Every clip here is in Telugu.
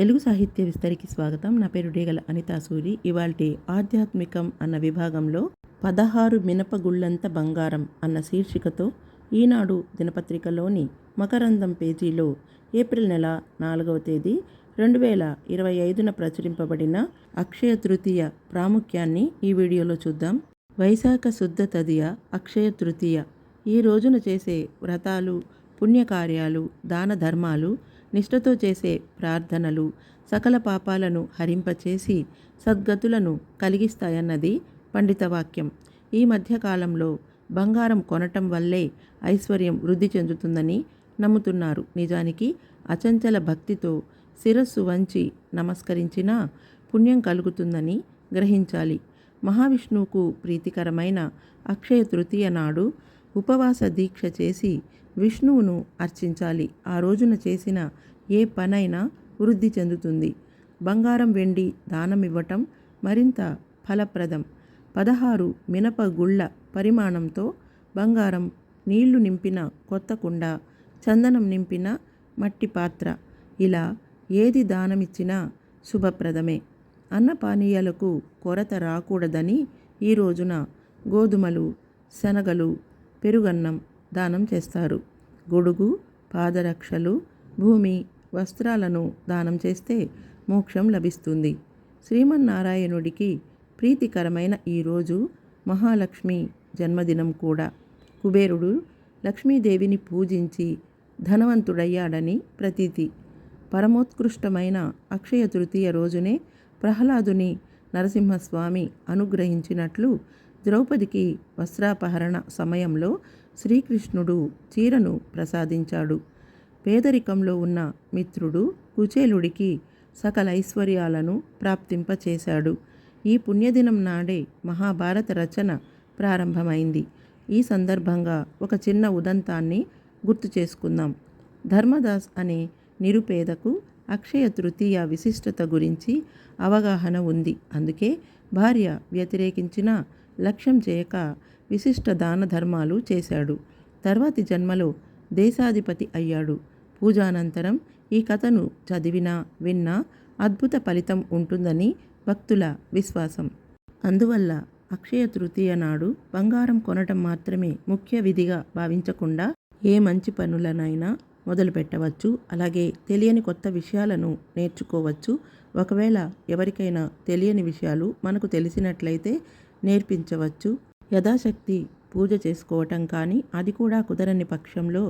తెలుగు సాహిత్య విస్తరికి స్వాగతం. నా పేరు డేగల అనితా సూరి. ఇవాల్టి ఆధ్యాత్మికం అన్న విభాగంలో పదహారు మినపగుళ్ళంత బంగారం అన్న శీర్షికతో ఈనాడు దినపత్రికలోని మకరందం పేజీలో ఏప్రిల్ నెల నాలుగవ తేదీ రెండు వేల ఇరవై ఐదున ప్రచురింపబడిన అక్షయ తృతీయ ప్రాముఖ్యాన్ని ఈ వీడియోలో చూద్దాం. వైశాఖ శుద్ధ తదియ అక్షయ తృతీయ. ఈ రోజున చేసే వ్రతాలు పుణ్యకార్యాలు దాన ధర్మాలు నిష్ఠతో చేసే ప్రార్థనలు సకల పాపాలను హరింపచేసి సద్గతులను కలిగిస్తాయన్నది పండిత వాక్యం ఈ మధ్యకాలంలో బంగారం కొనటం వల్లే ఐశ్వర్యం వృద్ధి చెందుతుందని నమ్ముతున్నారు. నిజానికి అచంచల భక్తితో శిరస్సు వంచి నమస్కరించినా పుణ్యం కలుగుతుందని గ్రహించాలి. మహావిష్ణువుకు ప్రీతికరమైన అక్షయ తృతీయ నాడు ఉపవాస దీక్ష చేసి విష్ణువును అర్చించాలి. ఆ రోజున చేసిన ఏ పనైనా వృద్ధి చెందుతుంది. బంగారం వెండి దానం ఇవ్వటం మరింత ఫలప్రదం. పదహారు మినప గుళ్ళ పరిమాణంతో బంగారం నీళ్ళు నింపిన కొత్త కుండ చందనం నింపిన మట్టి పాత్ర. ఇలా ఏది దానమిచ్చినా శుభప్రదమే. అన్నపానీయాలకు కొరత రాకూడదని ఈ రోజున గోధుమలు శనగలు పెరుగన్నం దానం చేస్తారు. గొడుగు పాదరక్షలు భూమి వస్త్రాలను దానం చేస్తే మోక్షం లభిస్తుంది. శ్రీమన్నారాయణుడికి ప్రీతికరమైన ఈరోజు మహాలక్ష్మి జన్మదినం కూడా. కుబేరుడు లక్ష్మీదేవిని పూజించి ధనవంతుడయ్యాడని ప్రతీతి. పరమోత్కృష్టమైన అక్షయ తృతీయ రోజునే ప్రహ్లాదుని నరసింహస్వామి అనుగ్రహించినట్లు ద్రౌపదికి వస్త్రాపహరణ సమయంలో శ్రీకృష్ణుడు చీరను ప్రసాదించాడు. పేదరికంలో ఉన్న మిత్రుడు కుచేలుడికి సకల ఐశ్వర్యాలను ప్రాప్తింపచేశాడు. ఈ పుణ్యదినం నాడే మహాభారత రచన ప్రారంభమైంది. ఈ సందర్భంగా ఒక చిన్న ఉదంతాన్ని గుర్తు చేసుకుందాం. ధర్మదాస్ అనే నిరుపేదకు అక్షయ తృతీయ విశిష్టత గురించి అవగాహన ఉంది. అందుకే భార్య వ్యతిరేకించిన లక్ష్యం చేయక విశిష్ట దాన ధర్మాలు చేశాడు. తర్వాతి జన్మలో దేశాధిపతి అయ్యాడు. పూజానంతరం ఈ కథను చదివినా విన్నా అద్భుత ఫలితం ఉంటుందని భక్తుల విశ్వాసం. అందువల్ల అక్షయ తృతీయ నాడు బంగారం కొనటం మాత్రమే ముఖ్య విధిగా భావించకుండా ఏ మంచి పనులనైనా మొదలు పెట్టవచ్చు. అలాగే తెలియని కొత్త విషయాలను నేర్చుకోవచ్చు. ఒకవేళ ఎవరికైనా తెలియని విషయాలు మనకు తెలిసినట్లయితే నేర్పించవచ్చు. యథాశక్తి పూజ చేసుకోవటం కానీ అది కూడా కుదరని పక్షంలో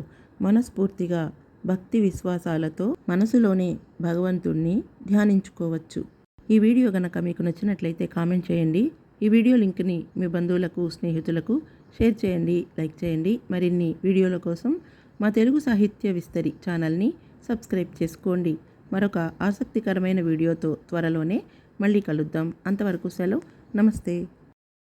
మనస్ఫూర్తిగా భక్తి విశ్వాసాలతో మనసులోనే భగవంతుణ్ణి ధ్యానించుకోవచ్చు. ఈ వీడియో గనక మీకు నచ్చినట్లయితే కామెంట్ చేయండి. ఈ వీడియో లింక్ని మీ బంధువులకు స్నేహితులకు షేర్ చేయండి లైక్ చేయండి. మరిన్ని వీడియోల కోసం మా తెలుగు సాహిత్య విస్తరి ఛానల్ని సబ్స్క్రైబ్ చేసుకోండి. మరొక ఆసక్తికరమైన వీడియోతో త్వరలోనే మళ్ళీ కలుద్దాం. అంతవరకు సెలవు. నమస్తే.